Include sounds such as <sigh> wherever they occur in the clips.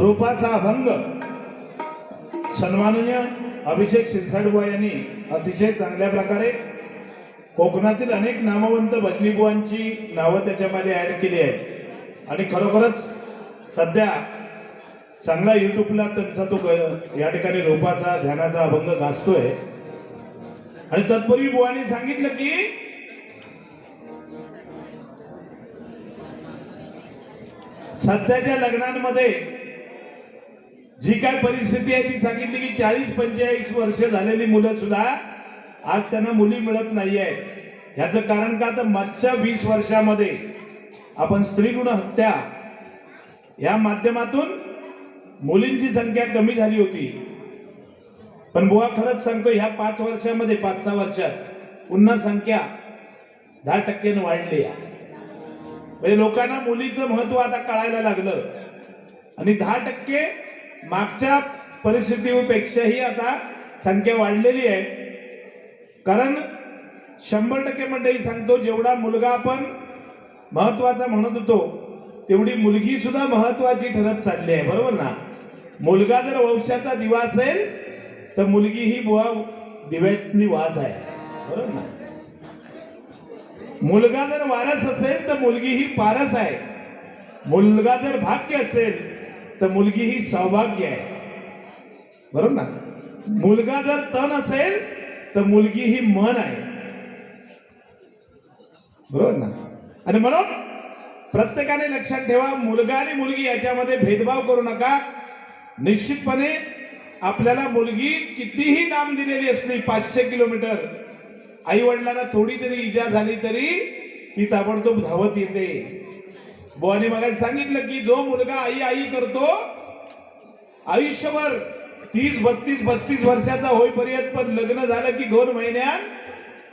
रूपाचा अभंग सन्माननीय अभिषेक शिरसाटबुवा यांनी अतिशय चांगल्या प्रकारे कोकणातील अनेक नामवंत भजनीबुवांची नावं त्याच्यामध्ये ऍड केली आहेत. आणि खरोखरच सध्या चांगला युट्यूबला त्यांचा तो या ठिकाणी रूपाचा ध्यानाचा अभंग गाजतोय. आणि तत्पूर्वी बुवानी सांगितलं की सध्याच्या लग्नांमध्ये जी काय परिस्थिती आहे ती सांगितली की चाळीस पंचेचाळीस वर्ष झालेली मुलं सुद्धा आज त्यांना मुली मिळत नाही आहेत ह्याचं कारण का? तर मागच्या वीस वर्षामध्ये आपण स्त्रीगुण हत्या या माध्यमातून मुलींची संख्या कमी झाली होती. पण बुवा खरंच सांगतो ह्या पाच वर्षामध्ये पाच सहा वर्षात पुन्हा संख्या दहा टक्क्यानं वाढली आहे. म्हणजे लोकांना मुलीचं महत्त्व आता कळायला लागलं. आणि दहा टक्के मागच्या परिस्थितीपेक्षाही आता संख्या वाढलेली आहे. कारण शंभर टक्के मंडळी सांगतो जेवढा मुलगा आपण महत्त्वाचा म्हणत होतो तेवढी मुलगी सुद्धा महत्वाची ठरत चालली आहे. बरोबर ना? मुलगा जर वंशाचा दिवा असेल तर मुलगी ही बुवा दिव्यातली वाद आहे. बरोबर ना? मुलगा जर वारस असेल तर मुलगी ही पारस आहे. मुलगा जर भाग्य असेल तर मुलगी ही सौभाग्य आहे. बरोबर ना? मुलगा जर तन असेल तर मुलगी ही मन आहे. बरोबर ना? आणि म्हणून प्रत्येकाने लक्षात ठेवा मुलगा आणि मुलगी याच्यामध्ये भेदभाव करू नका. निश्चितपणे आपल्याला मुलगी कितीही लांब दिलेली असली पाचशे किलोमीटर आई वडिलांना थोडी तरी इजा झाली तरी ती ताबडतोब धावत येते. बुवाने मगाशी सांगितलं की जो मुलगा आई आई करतो आयुष्यभर तीस बत्तीस पस्तीस वर्षाचा होईपर्यंत पण लग्न झालं की दोन महिन्यात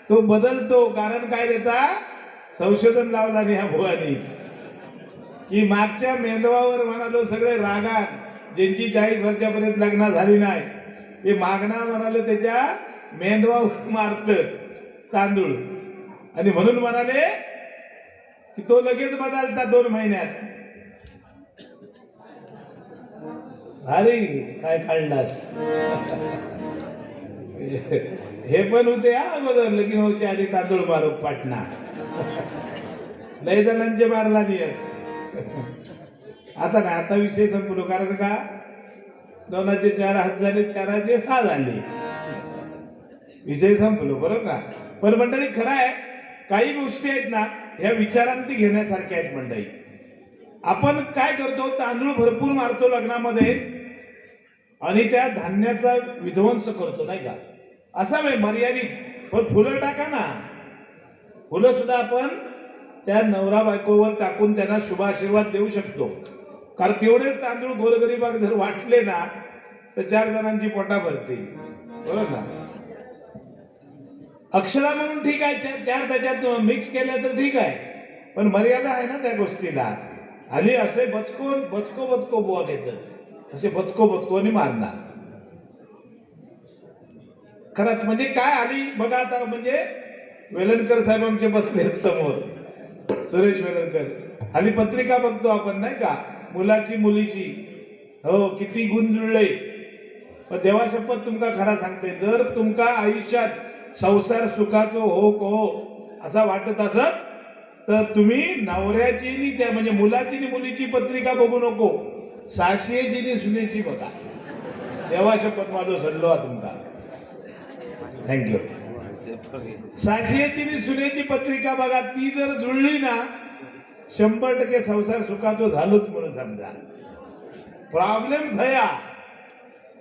तो बदलतो. कारण काय त्याचा? संशोधन लावला नाही ह्या भुवानी की मागच्या मेंदवावर म्हणालो सगळे रागात ज्यांची चाळीस वर्षापर्यंत लग्न झाली नाही ते मागणा म्हणाले त्याच्या मेंदवावर मारत तांदूळ. आणि म्हणून म्हणाले की तो लगेच बदलता दोन महिन्यात. अरे काय काढलास? हे पण होते हा अगोदर लगीन व्हायच्या आधी तांदूळ मारू पाटणा. लय जणांचे मारला नाही आता ना आता विषय संपलो कारण का? दोनाचे चार हात झाले चाराचे सहा झाले. विषय संपलो बरोबर ना? पण मंडळी खरं आहे काही गोष्टी आहेत ना ह्या विचारांती घेण्यासारख्या आहेत मंडळी. आपण काय करतो? तांदूळ भरपूर मारतो लग्नामध्ये आणि त्या धान्याचा विध्वंस करतो नाही का? असावे मर्यादित पण फुलं टाका ना. फुलं सुद्धा आपण त्या नवरा बायकोवर टाकून त्यांना शुभाशीर्वाद देऊ शकतो. कारण तेवढेच तांदूळ गोरगरीबाग जर वाटले ना तर चार जणांची पोटा भरतील. बरोबर ना? अक्षरा म्हणून ठीक आहे चार- चार त्याच्यात मिक्स केलं तर ठीक आहे. पण मर्यादा आहे ना त्या गोष्टीला. आणि असे बचकोन बचको बचको बुवा घेतात. असे बचको बचकोनी मारणार. खरंच म्हणजे काय आली? बघा आता म्हणजे वेलणकर साहेब आमचे बसले आहेत समोर. सुरेश वेलणकर. आणि पत्रिका बघतो आपण नाही का? मुलाची मुलीची. हो किती गुण जुळले. पण देवा शपथ तुमका खरा सांगते. जर तुमका आयुष्यात संसार सुखाचो हो हो असा वाटत असत तर तुम्ही नवऱ्याची नि त्या म्हणजे मुलाची नि मुलीची पत्रिका बघू नको. साशेची नि सुनेची बघा. देवा शपथ माझो सल्लो हा तुमका. थँक्यू साशेची नि सुनेची पत्रिका बघा. ती जर जुळली ना शंभर टक्के संसार सुखाचो झालोच म्हणून समजा. प्रॉब्लेम थया.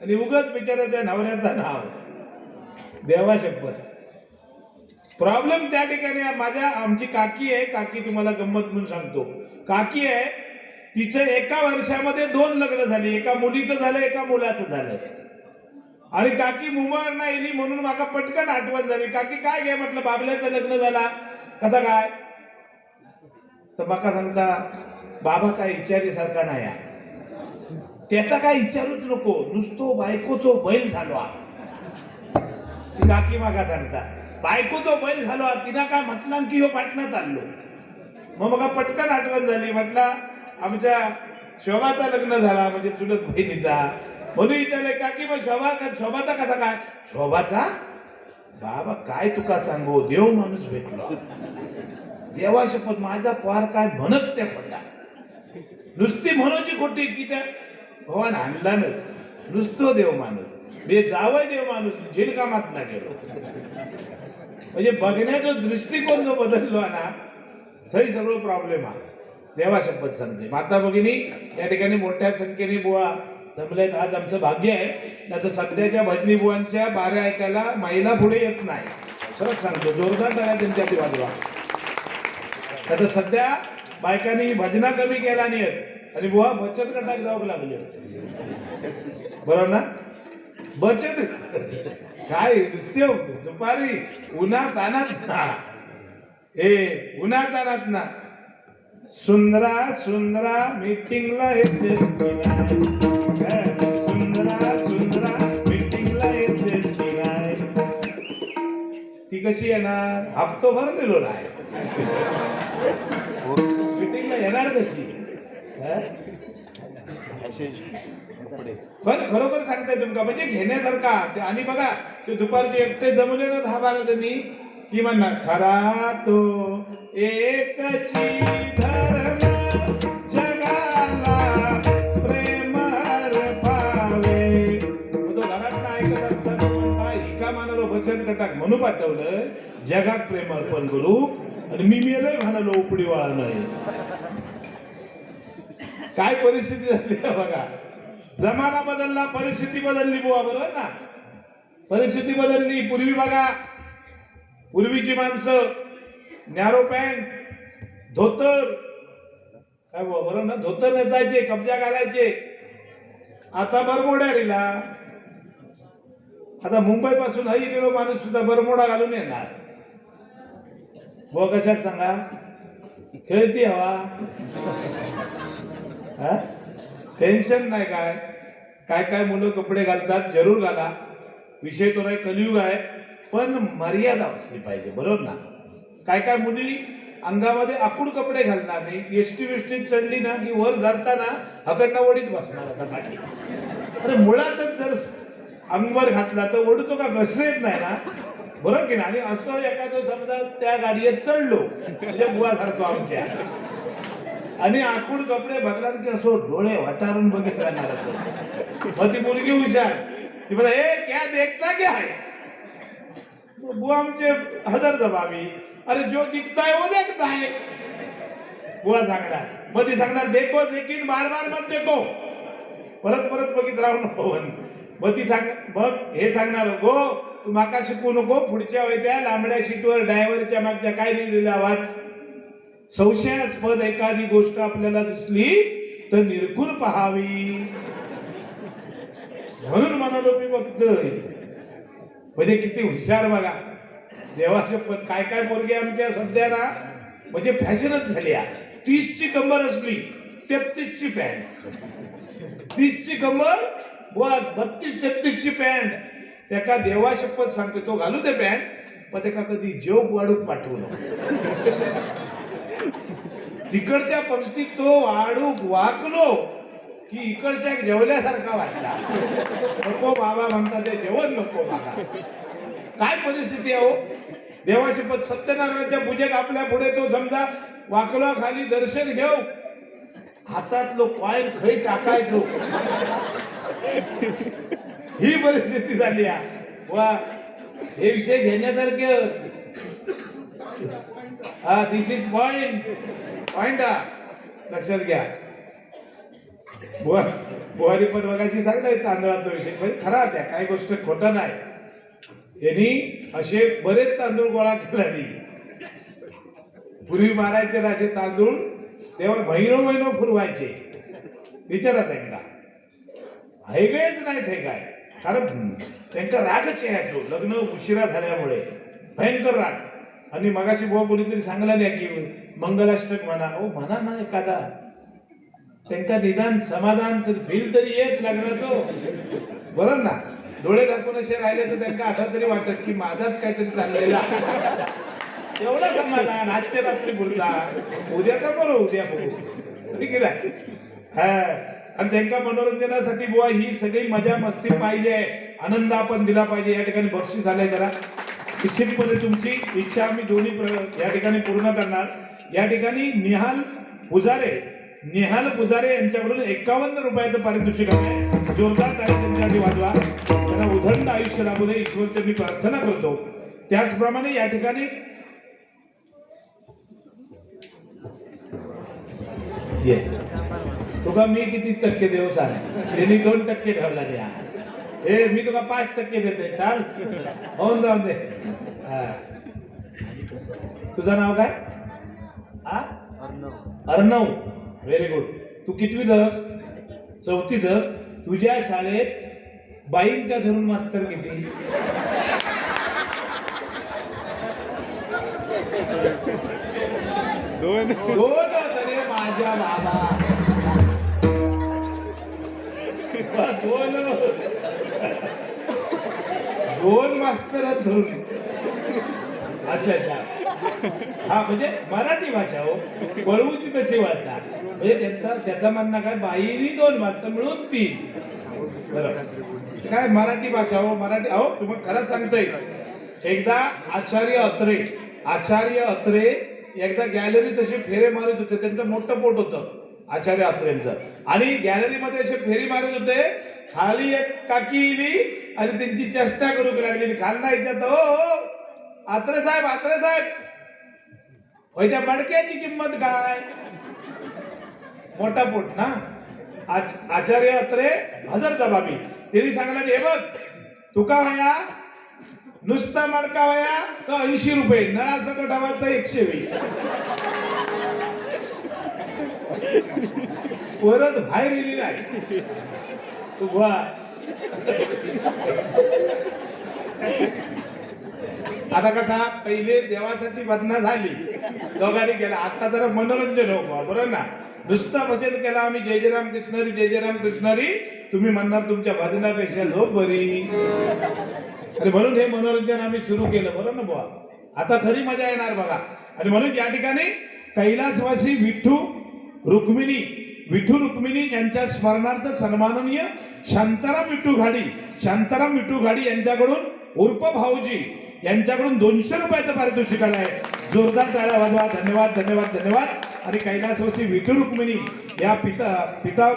आणि उगच बिचाराच्या नवऱ्याचं नाव. देवा शपथ प्रॉब्लेम त्या ठिकाणी माझ्या आमची काकी आहे. काकी तुम्हाला गंमत म्हणून सांगतो. काकी आहे तिचं एका वर्षामध्ये दोन लग्न झाली. एका मुलीचं झालं एका मुलाचं झालं. आणि काकी मुंबईवर नाही येली म्हणून माका पटकन आठवण झाली. काकी काय घे म्हटलं? बाबल्याचं लग्न झाला. कसा काय? तर माका सांगता बाबा काय विचारीसारखा नाही आहे. त्याचा काय विचारूच नको. नुसतो बायकोचो बैल झालो हा. ती काकी मागा सांगता बायकोचो बैल झालो तिनं काय म्हटलं की हो पाटणा आणलो. मग मग पटकन आठवण झाली. म्हटला आमच्या शोभाचा लग्न झाला म्हणजे चुलत बहिणीचा. म्हणून विचारले काकी मग शोभा का शोभाचा कसा काय? शोभाचा? बाबा काय तुका सांगू? देव माणूस भेटलो. देवा शपथ माझा पार काय म्हणत त्या खोटा नुसती म्हणूची खोटी की त्या भगवान आणलानच. नुसतो देव माणूस. म्हणजे जावं देव माणूस झिडकामात ना गेलो. म्हणजे बघण्याचा दृष्टिकोन जो बदललो ना थंय सगळं प्रॉब्लेम हा देवा शपथ सांगते. माता भगिनी या ठिकाणी मोठ्या संख्येने बुवा जमल्यात आज आमचं भाग्य आहे. आता तर सध्याच्या भजनी बुवांच्या बाऱ्या ऐकायला महिला पुढे येत नाही. सरच सांगतो जोरदार टाळ्या त्यांच्या वाजवा आता सध्या बायकांनी भजना कमी केला नाही आहेत आणि बुवा बचत गटात जावं लागले. बरोबर ना? बचत काय नुसते दुपारी उन्हात आणत ना. हे उन्हात आणत ना. सुंदरा सुंदरा मीटिंगला येतेस नाही ती कशी येणार? हप्तो भरलेलो नाही मीटिंगला येणार कशी? हा? पण खरोखर सांगताय तुमका म्हणजे घेण्यासारखा ते आणि बघा ते दुपारचे एकटे जमले ना दहा बारा जणी की म्हणणार खरा तो एकची धर्म जगाला प्रेमर पावे. कटाक म्हणून पाठवलं जगात प्रेम अर्पण करू. आणि मी मेलय म्हणालो उपडी वाळा नाही काय परिस्थिती झाली बघा? जमाना बदलला परिस्थिती बदलली बुवा बरोबर ना? परिस्थिती बदलली. पूर्वी बघा पूर्वीची माणसं नॅरो पॅन्ट धोतर. काय बुवा बरोबर ना? धोतर नेसायचे कब्जा घालायचे. आता बरमोड्या रिला आता मुंबई पासून हई गेलो माणूस सुद्धा बरमोडा घालून येणार. बुवा कशात सांगा? खेळती हवा. हा? टेन्शन नाही काय? काय काय मुलं कपडे घालतात जरूर घाला. विषय तो नाही कलियुग आहे. पण मर्यादा असली पाहिजे बरोबर ना? काय काय मुली अंगामध्ये आकूड कपडे घालणार नाही. एसटी वेष्टीत चढली ना की वर धरताना हकडना वडीत बसणार आता पाठी. अरे मुळातच जर अंगवर घातला तर ओढतो का घसरे येत नाही ना? बरोबर की ना आणि असं एखादं समजा त्या गाडीत चढलो म्हणजे बुवासारखो आमच्या. आणि आखूड कपडे बघला की असो डोळे वटारून बघित राहणार असं. मग ती मुलगी हुशार. ती म्हणा हे क्या देखता क्या है? बुवा आमचे हजर जबाबी. अरे जो दिखता है वो देखता है. बुवा सांगणार. मग ती सांगणार देखो देखील बार बार मत देखो. परत परत बघित राहू नको मग ती सांग मग हे सांगणार गो तू माका शिकू नको पुढच्या वेळी लांबड्या शीटवर ड्रायव्हरच्या मागच्या काय लिहिलेला वाच संशयास्पद एखादी गोष्ट आपल्याला दिसली तर निरखून पहावी. म्हणून म्हणालो मी बघतोय. म्हणजे किती हुशार बघा देवाच्या पद काय काय पोरगी आमच्या सध्या ना? म्हणजे फॅशनच झाली तीसची कंबर असली तेहतीसची पॅन्ट. तीसची कंबर व बत्तीस तेहतीसची पॅन्ट. त्याका देवा शपथ सांगते तो घालू दे पॅन्ट पण त्याका कधी जेव वाढूक पाठवू नको. तिकडच्या पंक्तीत तो वाढूक वाकलो की इकडच्या जेवल्यासारखा वाटला. नको बाबा म्हणतात ते जेवण नको बाबा. काय परिस्थिती आहे हो? पद सत्यनारायणाच्या पूजेत आपल्या पुढे तो समजा वाकला खाली दर्शन घेऊ हातातलो पॉईंट खै टाकायचो. ही परिस्थिती झाली आहे. वा हे विषय घेण्यासारखे हा दिस इज पॉइंट पॉइंट लक्षात घ्या. बुहारी बुवारी पण बघायची सांगताय तांदळाचा विषय. म्हणजे खरा त्या काही गोष्ट खोटा नाही. यांनी असे बरेच तांदूळ गोळा केला नाही पूर्वी मारायचे असे तांदूळ तेव्हा महिनो महिनो फुरवायचे विचारात एकदा. हैगयच नाही ते काय? कारण त्यांचा रागच आहे तो लग्न उशिरा झाल्यामुळे. भयंकर राग. आणि मगाशी बुवा कोणीतरी सांगला नाही की मंगलाष्टक म्हणा. हो म्हणा ना एखादा. त्यांका निदान समाधान तर फील तरी येत लग्नाचं. बरोबर ना. डोळे टाकून असे राहिले तर त्यांना असं तरी वाटत की माझाच काहीतरी चाललेला. एवढा समाधान. आजच्या रात्री बोलता. उद्या का बरं उद्या बघू. ठीक आहे हा. आणि त्यांच्या मनोरंजनासाठी बुवा ही सगळी मजा मस्ती पाहिजे. आनंद आपण दिला पाहिजे. या ठिकाणी बक्षीस आलंय जरा. निश्चितपणे तुमची इच्छा आम्ही दोन्ही प्र- या ठिकाणी पूर्ण करणार. या ठिकाणी निहाल पुजारे निहाल पुजारे यांच्याकडून एकावन्न रुपयाचं पारितोषिक आहे. जोरदार टाळी त्यांच्यासाठी वाजवा. त्यांना उधंड आयुष्य लाभू दे ईश्वरचे मी प्रार्थना करतो. त्याचप्रमाणे या ठिकाणी ये. तुका मी किती टक्के देऊ सांग त्यांनी दोन टक्के ठेवला द्या हे मी तुका पाच टक्के देते चाल. होऊन जाऊन दे. हा. तुझं नाव काय? हा अर्णव. व्हेरी गुड तू कितवी दस चौथी दस तुझ्या शाळेत बाईंका धरून मास्तर किती? दोन. दोन माझ्या बाबा. दोन दोन मास्तर धरून. अच्छा अच्छा. हा म्हणजे मराठी भाषा हो. वळवूची तशी वाचा म्हणजे त्यांचा त्याचा म्हणणं काय? बाईनी दोन मास्तर मिळून तीन. बरोबर काय मराठी भाषा हो? मराठी अहो तुम्हाला खरंच सांगतोय. एकदा आचार्य अत्रे आचार्य अत्रे एकदा गॅलरी तशी फेरे मारत होते. त्यांचं मोठं पोट होतं. आचार्य अत्रेंचं आणि गॅलरीमध्ये असे फेरी मारत होते खाली एक काकी इली आणि त्यांची चेष्टा करू लागली. खालना इथं हो हो आत्रे साहेब आत्रे साहेब. होय त्या मडक्याची किंमत काय? मोठा पोट ना? आच- आचार्य अत्रे हजर जबाबी. त्यांनी सांगला हे बघ तुका वया नुसता मडका वया तर ऐंशी रुपये नळा सकट हवा तर एकशे वीस. <laughs> परत बाहेर गेली नाही. बुवा आता कसा पहिले देवासाठी बदना झाली. दोघांनी केला आता जरा मनोरंजन हो बुवा, बरोबर ना? नुसतं भजन केला आम्ही जय जय राम कृष्णरी जय जय राम कृष्णरी तुम्ही म्हणणार तुमच्या भजनापेक्षा झोप बरी. आणि म्हणून हे मनोरंजन आम्ही सुरू केलं बरोबर ना बुवा? आता खरी मजा येणार बघा. आणि म्हणून या ठिकाणी कैलासवासी विठ्ठू रुक्मिणी विठू रुक्मिणी यांच्या स्मरणार्थ सन्माननीय शांताराम विठू घाडी शांताराम विठू घाडी यांच्याकडून उर्फ भाऊजी यांच्याकडून दोनशे रुपयाचं पारितोषिक आलं आहे. जोरदार टाळ्या वाजवा. धन्यवाद धन्यवाद धन्यवाद. आणि कैलासवासी विठू रुक्मिणी या पिता पिता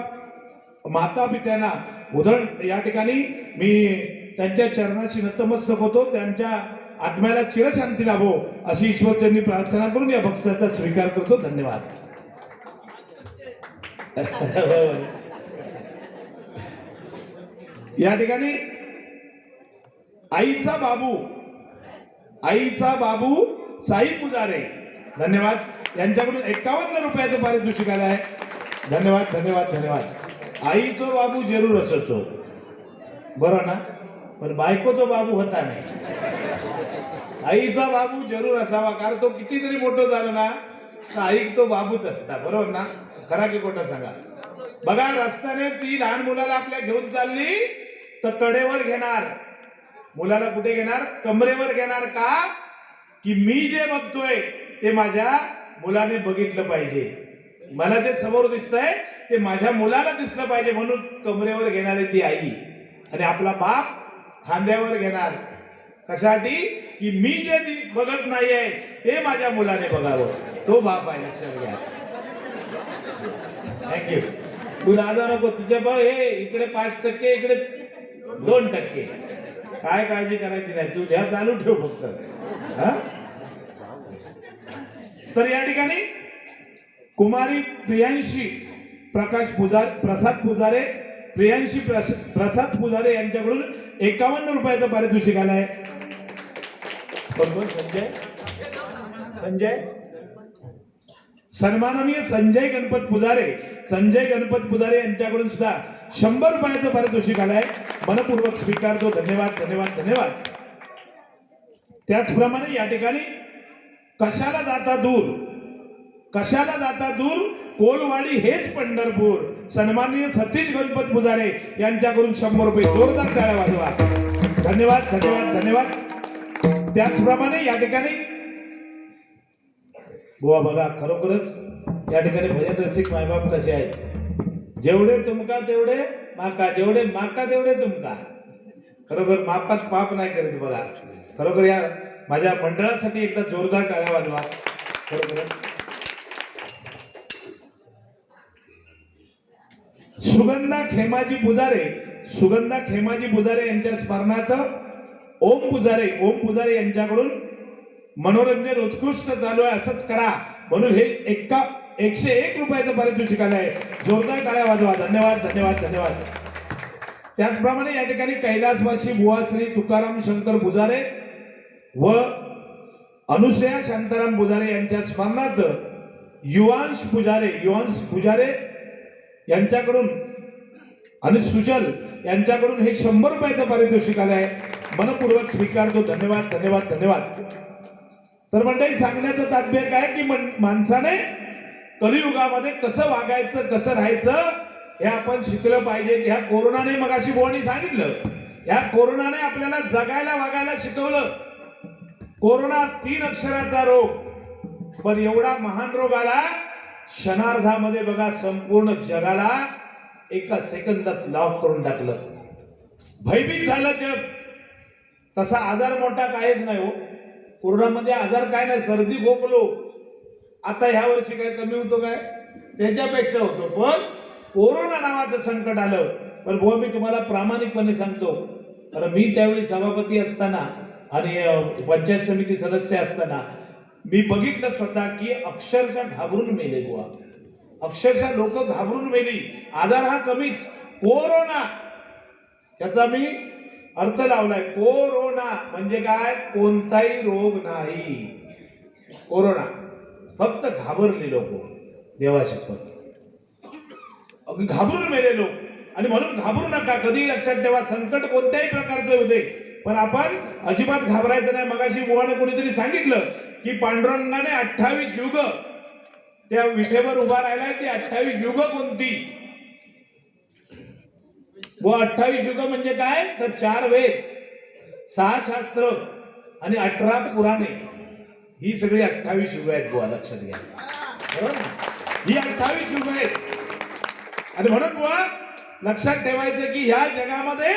माता पित्यांना उधळ या ठिकाणी मी त्यांच्या चरणाशी नतमस्तक होतो. त्यांच्या आत्म्याला चिरशांती लाभो अशी ईश्वर त्यांनी प्रार्थना करून या भक्ताचा स्वीकार करतो. धन्यवाद. या ठिकाणी आईचा बाबू आईचा बाबू साई पुजारे. धन्यवाद. यांच्याकडून एकावन्न रुपयाचं पारितोषिक आलं आहे. धन्यवाद धन्यवाद धन्यवाद. आईचो बाबू जरूर असतो बरं ना? पण बायकोचा बाबू होता नाही. आईचा बाबू जरूर असावा कारण तो कितीतरी मोठं झाला ना तर तो बाबूच असता बरोबर ना? खरा की खोटा सांगा. बघा रस्त्याने ती लहान मुलाला आपल्या घेऊन चालली तर कडेवर घेणार. मुलाला कुठे घेणार? कमरेवर घेणार का? की मी जे बघतोय ते माझ्या मुलाने बघितलं पाहिजे. मला जे समोर दिसतंय ते माझ्या मुलाला दिसलं पाहिजे म्हणून कमरेवर घेणारी ती आई. आणि आपला बाप खांद्यावर घेणार. कशासाठी? की मी जे बघत नाहीये ते माझ्या मुलाने बघावं. तो बाप आहे लक्षात घ्या. थँक्यू तू लाजा नको तुझ्या बघ हे इकडे पाच टक्के इकडे दोन टक्के. काय काळजी करायची नाही तू ह्या चालू ठेव फक्त. हा? तर या ठिकाणी कुमारी प्रियांशी प्रकाश पुजार प्रसाद पुजारे प्रियांशी प्रसाद पुजारे यांच्याकडून एकावन्न रुपयाचं पारितोषिक आलं आहे बघून संजय? संजय? सन्माननीय संजय गणपत पुजारे. संजय गणपत पुजारे यांच्याकडून सुद्धा शंभर रुपयाचं पारितोषिक आलाय. मनपूर्वक स्वीकारतो. धन्यवाद धन्यवाद धन्यवाद. त्याचप्रमाणे या ठिकाणी कशाला जाता दूर? कशाला जाता दूर? कोलवाडी हेच पंढरपूर. सन्माननीय सतीश गणपत पुजारे यांच्याकडून शंभर रुपये जोरदार टाळ्या वाजवा. धन्यवाद धन्यवाद धन्यवाद. त्याचप्रमाणे या ठिकाणी बुवा बघा खरोखरच या ठिकाणी भजन रसिक मायबाप कसे आहेत? जेवढे तुमका तेवढे माका जेवढे माका तेवढे तुमका. खरोखर मापात पाप नाही करीत बघा. खरोखर या माझ्या मंडळासाठी एकदा जोरदार टाळ्या वाजवा. खरोखर सुगंधा खेमाजी पुजारे सुगंधा खेमाजी पुजारे यांच्या स्मरणार्थ ओम पुजारे ओम पुजारे यांच्याकडून मनोरंजन उत्कृष्ट चालू आहे असंच करा. म्हणून हे एका एकशे एक रुपयाचं पारितोषिक आलं आहे. जोरदार टाळ्या वाजवा. धन्यवाद धन्यवाद धन्यवाद. त्याचप्रमाणे या ठिकाणी कैलासवासी बुवा श्री तुकाराम शंकर पुजारे व अनुसया शांताराम पुजारे यांच्या स्मरणार्थ युवांश पुजारे युवांश पुजारे यांच्याकडून आणि सुजल यांच्याकडून हे शंभर रुपयाचं पारितोषिक आलं आहे. मनपूर्वक स्वीकारतो. धन्यवाद धन्यवाद धन्यवाद. तर मंडळी सांगण्याचं तात्पर्य काय की मन- माणसाने कलियुगामध्ये कसं वागायचं कसं राहायचं हे आपण शिकलं पाहिजे. ह्या कोरोनाने मगाशी बुवानी सांगितलं. ह्या कोरोनाने आपल्याला जगायला वागायला शिकवलं. कोरोना तीन अक्षराचा रोग. पण एवढा महान रोग आला क्षणार्धामध्ये बघा संपूर्ण जगाला एका सेकंदात लॉक करून टाकलं. भयभीत झालं जग. तसा आजार मोठा काहीच नाही हो. कोरोनामध्ये आजार काय नाही सर्दी खोकलो. आता ह्या वर्षी काय कमी होतो काय? त्याच्यापेक्षा होतो. पण कोरोना नावाचं संकट आलं. पण बुवा मी तुम्हाला प्रामाणिकपणे सांगतो. कारण मी त्यावेळी सभापती असताना आणि पंचायत समिती सदस्य असताना मी बघितलं स्वतः की अक्षरशः घाबरून मेले बुवा. अक्षरशः लोक घाबरून मेली. आजार हा कमीच. कोरोना. याचा मी अर्थ लावलाय. कोरोना म्हणजे काय? कोणताही रोग नाही. कोरोना. फक्त घाबरले लोक. देवाशपथ अगदी घाबरून मेले लोक. आणि म्हणून घाबरू नका. कधी लक्षात ठेवा संकट कोणत्याही प्रकारचे होते पण आपण अजिबात घाबरायचं नाही. मगाशी बुवाने कोणीतरी सांगितलं की पांडुरंगाने अठ्ठावीस युग त्या विठेवर उभा राहिलाय ती अठ्ठावीस युग कोणती? व अठ्ठावीस युग म्हणजे काय? तर चार वेद सहा शास्त्र आणि अठरा पुराणे. ही सगळी अठ्ठावीस युग आहेत बुवा लक्षात घ्या. ही अठ्ठावीस युग आहेत. आणि म्हणून बुवा लक्षात ठेवायचं की ह्या जगामध्ये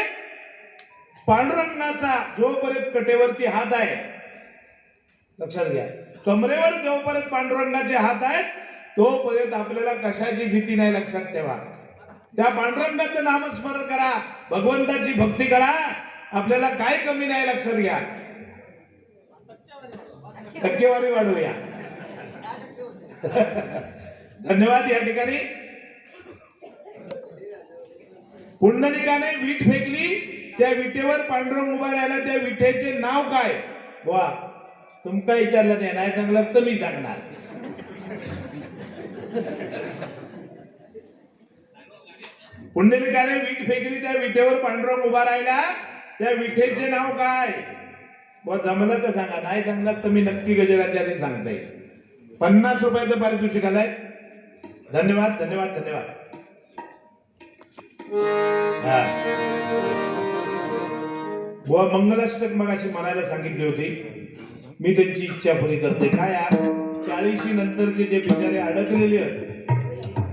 पांडुरंगाचा जोपर्यंत कटेवरती हात आहे लक्षात घ्या कमरेवर जोपर्यंत पांडुरंगाचे हात आहेत तोपर्यंत आपल्याला कशाची भीती नाही लक्षात ठेवा. त्या पांडुरंगाचं नामस्मरण करा. भगवंताची भक्ती करा. आपल्याला काय कमी नाही लक्षात घ्या. टक्केवारी वाढवूया. धन्यवाद या ठिकाणी. पुंडलिकाने वीट फेकली. त्या विटेवर पांडुरंग उभा राहिला. त्या विठेचे नाव काय? वा तुमका विचारलं नाही. नाही सांगलं तर मी सांगणार. पुंडलिकाने वीट फेकली त्या विटेवर पांडुरंग उभा राहिला. त्या विठेचे नाव काय? व जमलं तर सांगा. नाही सांगलात तर मी नक्की गजराच्या आधी सांगता. येईल पन्नास रुपयाचं पारितोषिक आलाय धन्यवाद धन्यवाद धन्यवाद. व मंगलाष्टक मगाशी म्हणायला सांगितली होती. मी त्यांची इच्छा पुरी करते. काय चाळीशी नंतरचे जे बिचारे अडकलेले आहेत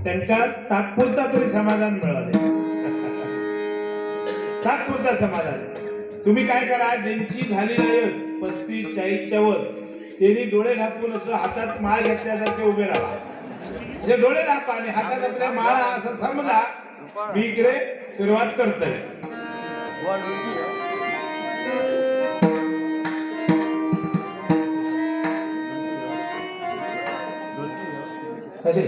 त्यांच्या तात्पुरता तरी समाधान मिळाले. <laughs> तात्पुरता समाधान. तुम्ही काय करा ज्यांची झाली नाही पस्तीस चाळीसच्या वर त्यांनी डोळे झाकून असं हातात माळ घेतल्यासारखे उभे राहा. जे डोळे दाखवा आणि हातात आपल्या माळा असं समजा मी इकडे सुरुवात करतोय. अरे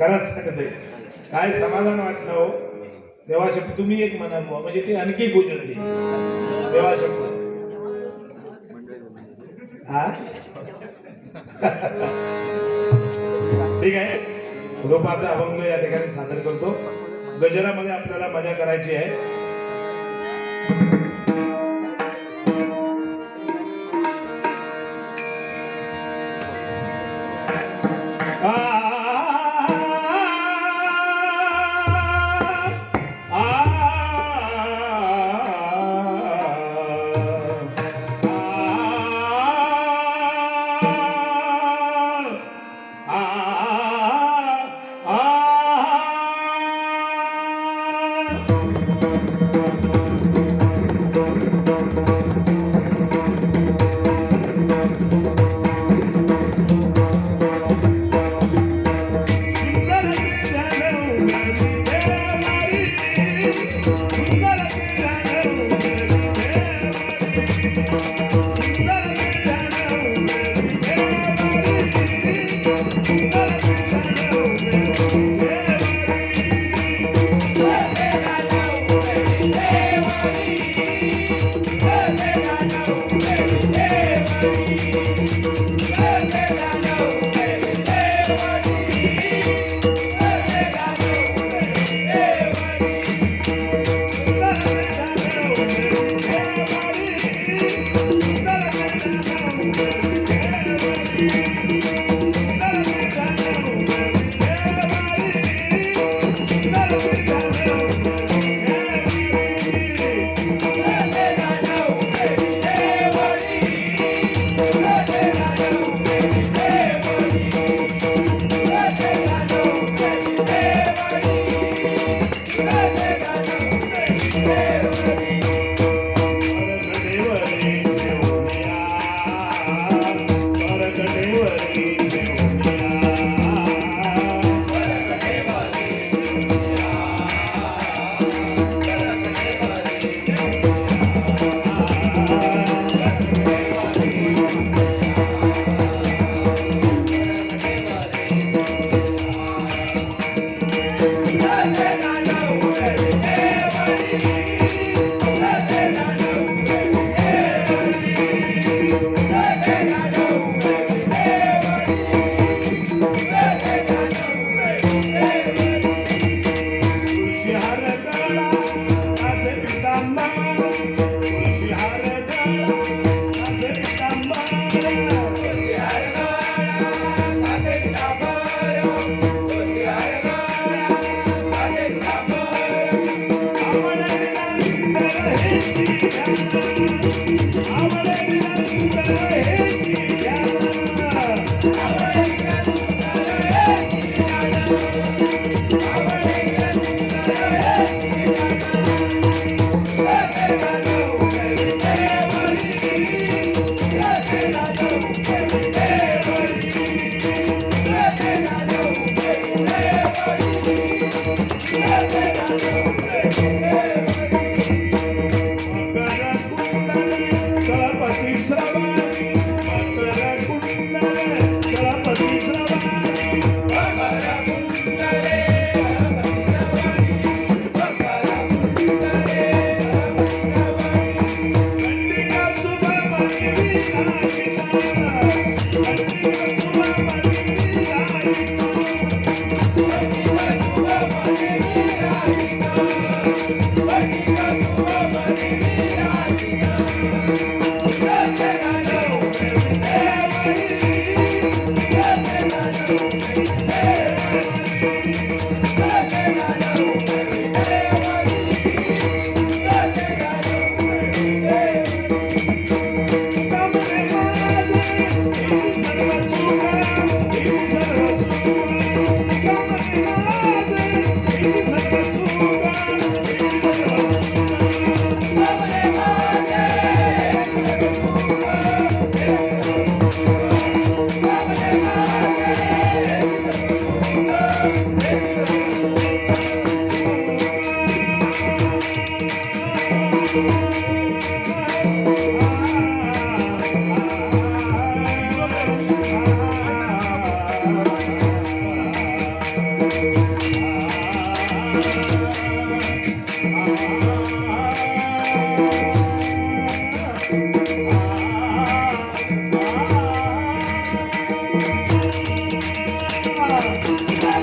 खरंच सांगते काय समाधान वाटलं हो? देवा शब्द तुम्ही एक म्हणा म्हणजे ते आणखी पूजन दे. देवा शब्द हा? ठीक आहे. रूपाचा अभंग या ठिकाणी सादर करतो. गजरामध्ये आपल्याला मजा करायची आहे.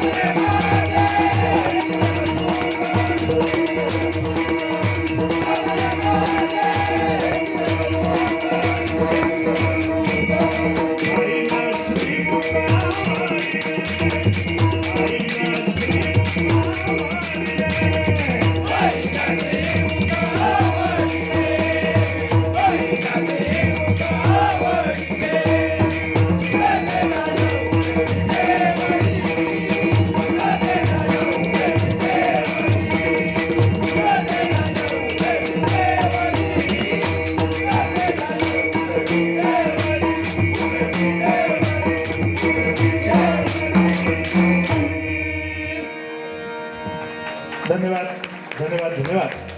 Yeah.